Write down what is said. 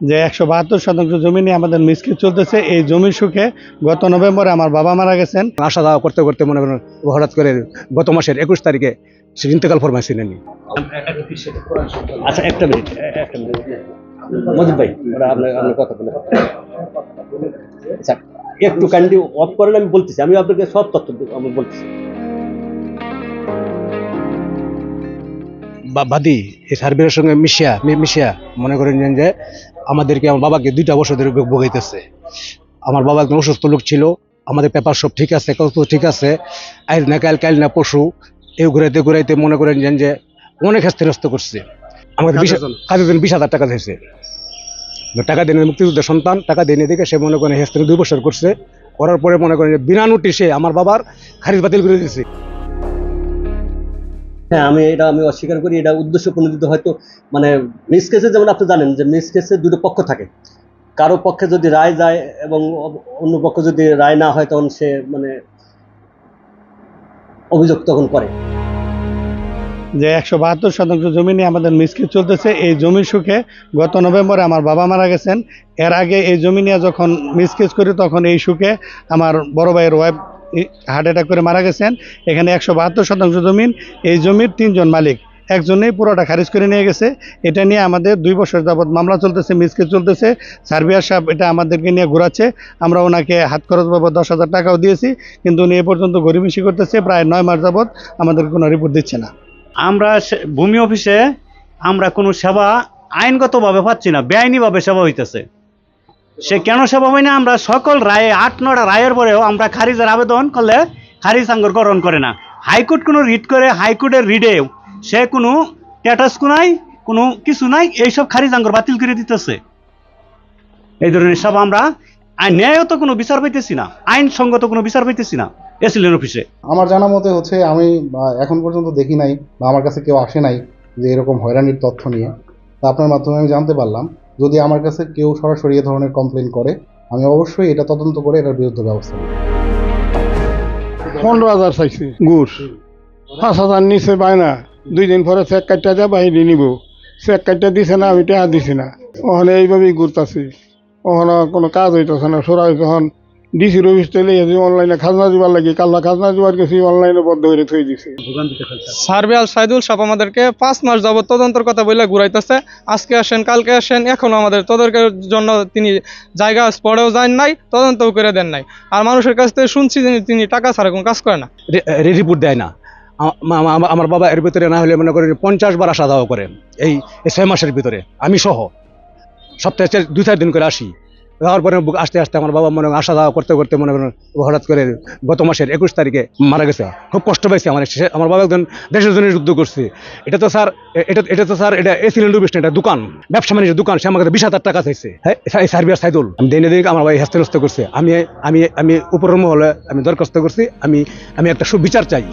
যে একশো বাহাত্তর শতাংশ জমি নিয়ে আমাদের মিসকিট চলতেছে। এই জমি সুখে গত নভেম্বরে আমার বাবা মারা গেছেন। আসা যাওয়া করতে করতে মনে করেন হঠাৎ করে গত মাসের একুশ তারিখে ইন্তেকাল ফরমাইছিলেন আচ্ছা একটা মিনিট মজিদ ভাই আপনার কথা বলে। আচ্ছা একটু কাইন্ডলি অফ করেন, আমি বলতেছি। আমি আপনাকে সব তথ্য আমি বলতেছি। বাদী, এই সার্ভের সঙ্গে মিশিয়া মিশিয়া মনে করেন যে আমাদেরকে আমার বাবাকে দুইটা বছর ধরে ভোগাইতেছে। আমার বাবা একজন অসুস্থ লোক ছিল আমাদের পেপার সব ঠিক আছে কত ঠিক আছে। আইল না কাল কাল না পশু এই ঘুরাইতে ঘুরাইতে মনে করেন যে- যে অনেক হেস্তিরস্ত করছে। আমাদের বিশ কাজের জন্য। বিশ হাজার টাকা দিয়েছে। টাকা দিয়ে মুক্তিযুদ্ধের সন্তান টাকা দিয়ে দেখে সে মনে করেন হেস্তির দুই বছর করছে। করার পরে মনে করেন যে বিনা নোটিশে আমার বাবার খারিজ বাতিল করে দিয়েছে। হ্যাঁ আমি এটা আমি অস্বীকার করি, এটা উদ্দেশ্য প্রণোদিত হয়তো মানে মিস কেসে যেমন আপনি জানেন যে মিস কেসে দুটো পক্ষ থাকে। কারও পক্ষে যদি রায় যায় এবং অন্য পক্ষ যদি রায় না হয়, তখন সে মানে অভিযোগ তখন করে। যে একশো বাহাত্তর শতাংশ জমি নিয়ে আমাদের মিসকিট চলতেছে, এই জমির সুখে গত নভেম্বরে আমার বাবা মারা গেছেন। এর আগে এই জমি নিয়ে যখন মিসকেস করি, তখন এই সুখে আমার বড় ভাইয়ের ওয়াইফ হার্ট অ্যাটাক করে মারা গেছেন। এখানে একশো বাহাত্তর শতাংশ জমিন, এই জমির তিনজন মালিক। একজনেই পুরোটা খারিজ করে নিয়ে গেছে। এটা নিয়ে আমাদের দুই বছর যাবৎ মামলা চলতেছে, মিসকেস চলতেছে। সার্ভিয়ার সাহেব এটা আমাদেরকে নিয়ে ঘোরাচ্ছে। আমরা ওনাকে হাত খরচ বাবদ দশ হাজার টাকাও দিয়েছি, কিন্তু উনি এ পর্যন্ত গরিমিশি করতেছে। প্রায় নয় মাস যাবৎ আমাদের কোনো রিপোর্ট দিচ্ছে না। আমরা ভূমি অফিসে আমরা কোনো সেবা আইনগতভাবে পাচ্ছি না, বেআইনিভাবে সেবা হইতেছে। সে কেন সেবা হয় না? আমরা সকল রায়ে, আট নটা রায়ের পরেও আমরা খারিজের আবেদন করলে খারিজ আঙ্গর গ্রহণ করে না। হাইকোর্ট কোনো রিট করে, হাইকোর্টের রিডেও সে কোনো স্ট্যাটাস নাই, কোনো কিছু নাই, এইসব খারিজ আঙ্গর বাতিল করে দিতেছে। এই ধরনের সব আমরা ন্যায়ত কোনো বিচার পাইতেছি না আইনসঙ্গত কোনো বিচার পাইতেছি না এসিলেন অফিসে। আমার জানা মতে হচ্ছে আমি এখন পর্যন্ত দেখি নাই, বা আমার কাছে কেউ আসে নাই যে এরকম হয়রানির তথ্য নিয়ে। তা আপনার মাধ্যমে আমি জানতে পারলাম। যদি আমার কাছে কেউ সরাসরি এ ধরনের কমপ্লেন করে আমি অবশ্যই এটা তদন্ত করে এটার বিরুদ্ধে ব্যবস্থা নেব। পনেরো হাজার চাইছে ঘুষ। পাঁচ হাজার নিচে পায় না দুই দিন পরে চেক কাটটা যা বাহিনী নিব। চেক কাটটা দিছে না আমি টাকা দিছি না। ওখানে এইভাবেই ঘুরতাছি। ওখানে কোনো কাজ হইতেছে না সরাই যখন ডিসির অফিস থেকে অনলাইনে খাজনা দিবার লাগে কাল্লা খাজনা দিবার গেছি অনলাইনে বদ্ধ করে থই দিছে। সার্ভেয়াল সাইদুল সাহেব আমাদেরকে পাঁচ মাস যাবত তদন্তর কথা বলে ঘুরাইতেছে। আজকে আসেন কালকে আসেন এখনও আমাদের তদন্তের জন্য তিনি জায়গা স্পটেও যান নাই তদন্তও করে দেন নাই। আর মানুষের কাছ থেকে শুনছি যে তিনি টাকা ছাড়া কোনো কাজ করে না। রিপোর্ট দেয় না। আমার বাবা এর ভিতরে না হলে মনে করেন পঞ্চাশ বার আসা দাওয়া করে এই ছয় মাসের ভিতরে। আমি সহ সপ্তাহে দুই চার দিন করে আসি। যাওয়ার পরে আস্তে আস্তে আমার বাবা মনে আসা যাওয়া করতে করতে মনে করেন হঠাৎ করে গত মাসের একুশ তারিখে মারা গেছে। খুব কষ্ট পাইছে আমার আমার বাবা একজন দেশের জন্য যুদ্ধ করছে। এটা তো স্যার এটা এটা তো স্যার, এটা এসিলেন্ট বিষ্ণু এটা দোকান। ব্যবসা বাণিজ্য দোকান। সে আমার বিশ হাজার টাকা চাইছে। হ্যাঁ এই সার্ভিয়ার সাইদুল। আমি দিনে দিন আমার ভাই হেস্তনস্ত করছে। আমি আমি আমি উপর মহলে আমি দরখাস্ত করছি। আমি আমি একটা সুবিচার চাই।